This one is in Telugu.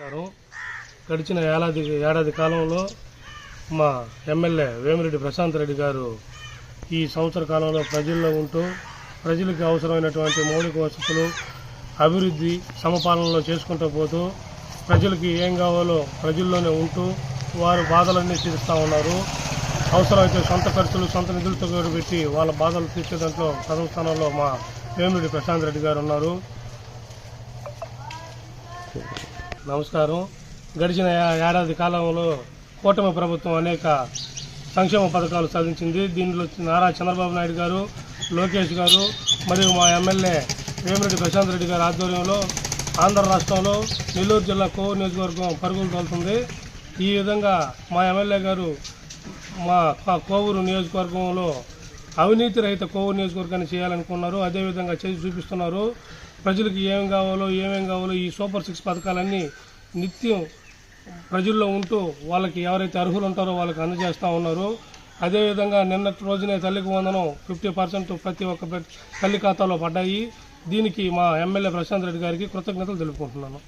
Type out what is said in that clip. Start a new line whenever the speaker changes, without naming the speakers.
నమస్కారం గడిచిన ఏడాది ఏడాది కాలంలో మా ఎమ్మెల్యే వేమిరెడ్డి ప్రశాంత్ రెడ్డి గారు ఈ సంవత్సర కాలంలో ప్రజల్లో ఉంటూ ప్రజలకు అవసరమైనటువంటి మౌలిక వసతులు అభివృద్ధి సమపాలనలో చేసుకుంటూ పోతూ ప్రజలకి ఏం కావాలో ప్రజల్లోనే ఉంటూ వారు బాధలన్నీ తీరుస్తూ ఉన్నారు. అవసరమైతే సొంత ఖర్చులు సొంత నిధులతో కూడా పెట్టి వాళ్ళ బాధలు తీర్చే దాంట్లో ప్రథమ స్థానంలో మా వేమిరెడ్డి ప్రశాంత్ రెడ్డి గారు ఉన్నారు. నమస్కారం. గడిచిన ఏడాది కాలంలో కూటమి ప్రభుత్వం అనేక సంక్షేమ పథకాలు సాధించింది. దీనిలో నారా చంద్రబాబు నాయుడు గారు లోకేష్ గారు మరియు మా ఎమ్మెల్యే వేమిరెడ్డి ప్రశాంత్ రెడ్డి గారి ఆధ్వర్యంలో ఆంధ్ర రాష్ట్రంలో నెల్లూరు జిల్లా కోవూరు నియోజకవర్గం పరుగులు తోలుతుంది. ఈ విధంగా మా ఎమ్మెల్యే గారు మా కోవూరు నియోజకవర్గంలో అవినీతి రహిత కోవూరు నియోజకవర్గాన్ని చేయాలనుకున్నారు. అదేవిధంగా చేసి చూపిస్తున్నారు. ప్రజలకు ఏం కావాలో ఏమేం కావాలో ఈ సూపర్ సిక్స్ పథకాలన్నీ నిత్యం ప్రజల్లో ఉంటూ వాళ్ళకి ఎవరైతే అర్హులు ఉంటారో వాళ్ళకి అందజేస్తూ ఉన్నారు. అదేవిధంగా నిన్నటి రోజునే తల్లికి వందనం ఫిఫ్టీ పర్సెంట్ ప్రతి ఒక్క తల్లి ఖాతాలో పడ్డాయి. దీనికి మా ఎమ్మెల్యే ప్రశాంత్ రెడ్డి గారికి కృతజ్ఞతలు తెలుపుకుంటున్నాను.